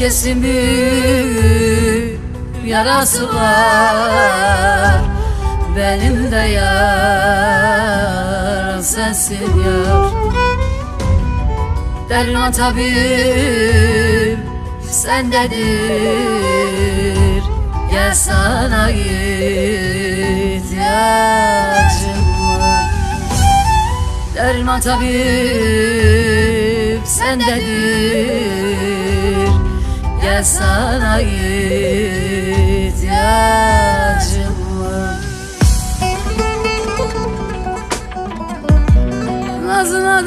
Herkesin bir yarası var. Benim de yaram sensin yar. Derman tabip sendedir Gel sana ihtiyacım var. Derman tabip sendedir Gel sana ihtiyacım var. Nazına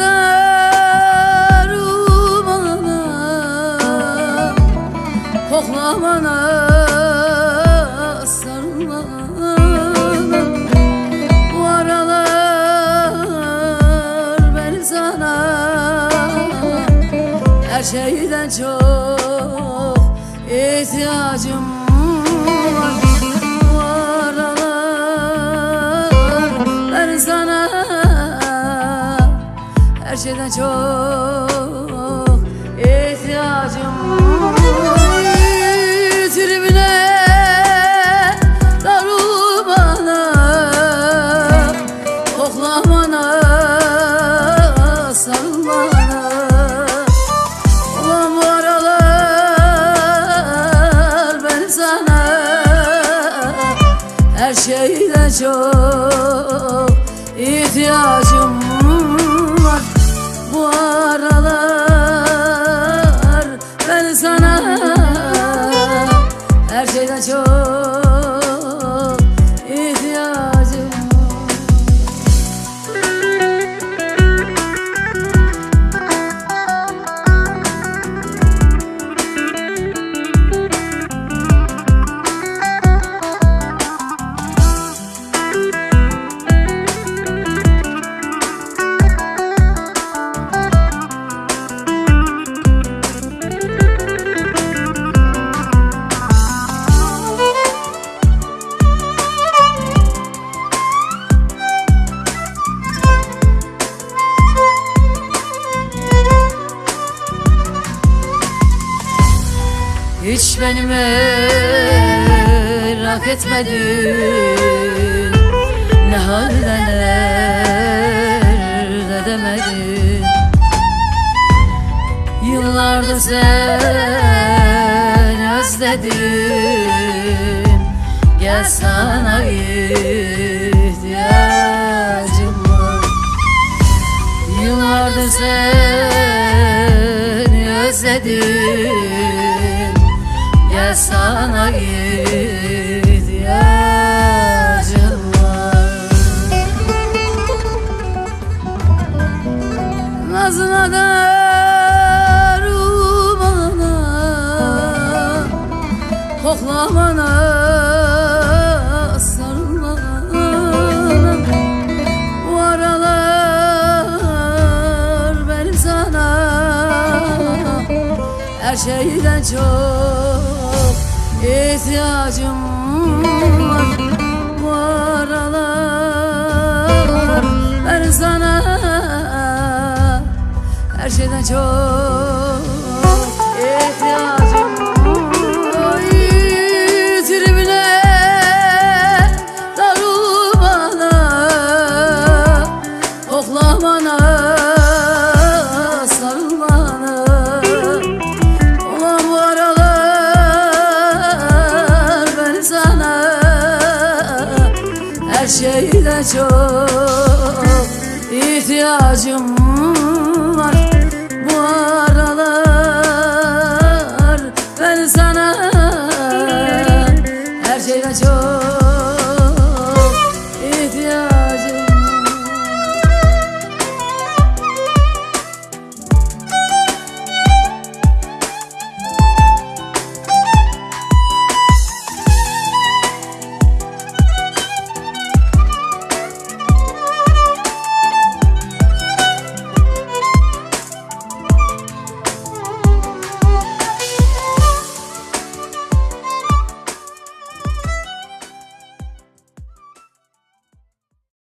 Koklamana aralar benim sana Her şeyden çok ihtiyacım Her şeyden çok ihtiyacım var. Bu aralar ben sana Her şeyden çok Hiç beni merak etmedin. Ne halde nerede demedin. Yıllardır seni özledim Gel sana ihtiyacım var. Yıllardır seni özledim sana ihtiyacım var. Nazına Koklamana aralar benim sana her şeyden çok ihtiyacım var Bu aralar. Ben sana her şeyden çok de çok ihtiyacım var. Bu aralar ben sana her şeyden çok ihtiyacım